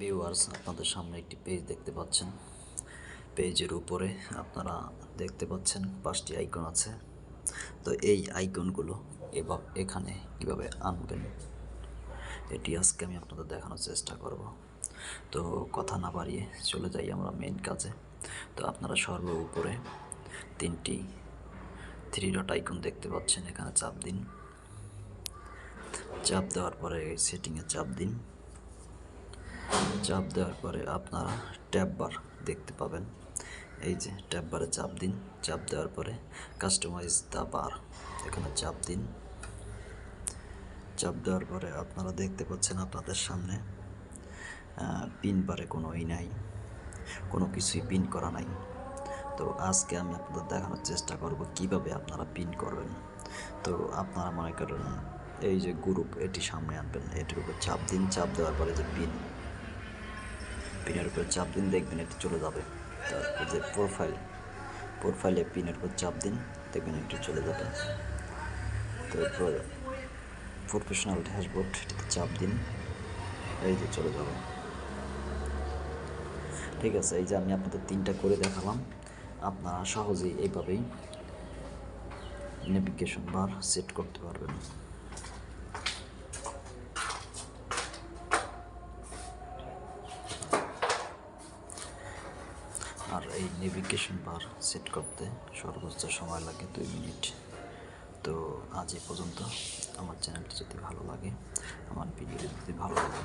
Viewers আপনাদের সামনে একটি পেজ দেখতে পাচ্ছেন। পেজের উপরে আপনারা দেখতে পাচ্ছেন পাঁচটি আইকন আছে। তো এই আইকনগুলো এবার এখানে কীভাবে আনবেন, এটি আজকে আমি আপনাদের দেখানোর চেষ্টা করব। তো কথা না বাড়িয়ে চলে যাই আমরা মেন কাজে। তো আপনারা সর্ব উপরে তিনটি থ্রি ডট আইকন দেখতে পাচ্ছেন, এখানে চাপ দিন। চাপ দেওয়ার পরে সেটিংয়ে চাপ দিন। চাপ দেওয়ার পরে আপনারা ট্যাব বার দেখতে পাবেন। এই যে ট্যাব বারে চাপ দিন। চাপ দেওয়ার পরে কাস্টমাইজ দ্য বার এখানে চাপ দিন। চাপ দেওয়ার পরে আপনারা দেখতে পাচ্ছেন আপনাদের সামনে পিন বারে কোনো ই নাই। কোনো কিছুই পিন করা নাই। তো আজকে আমি আপনাদের দেখানোর চেষ্টা করব কীভাবে আপনারা পিন করবেন। তো আপনারা মনে করেন এই যে গ্রুপ এটি সামনে আনবেন, এটির উপর চাপ দিন। চাপ দেওয়ার পরে যে পিন পিনের চাপ দিন, দেখবেন এটি চলে যাবে। তারপর যে প্রোফাইল প্রোফাইলে পিনের উপর চাপ দিন, দেখবেন এটি চলে যাবে। তারপর প্রফেশনাল ড্যাশবোর্ড এটিতে চাপ দিন, এই যে চলে যাবে। ঠিক আছে, এই যে আমি আপনাদের তিনটা করে দেখালাম। আপনারা সহজেই এইভাবেই নেভিগেশন বার সেট করতে পারবেন। আর এই নেভিগেশন বার সেট করতে সর্বোচ্চ সময় লাগে দুই মিনিট। তো আজ এ পর্যন্ত। আমার চ্যানেলটি যদি ভালো লাগে, আমার ভিডিও যদি ভালো লাগে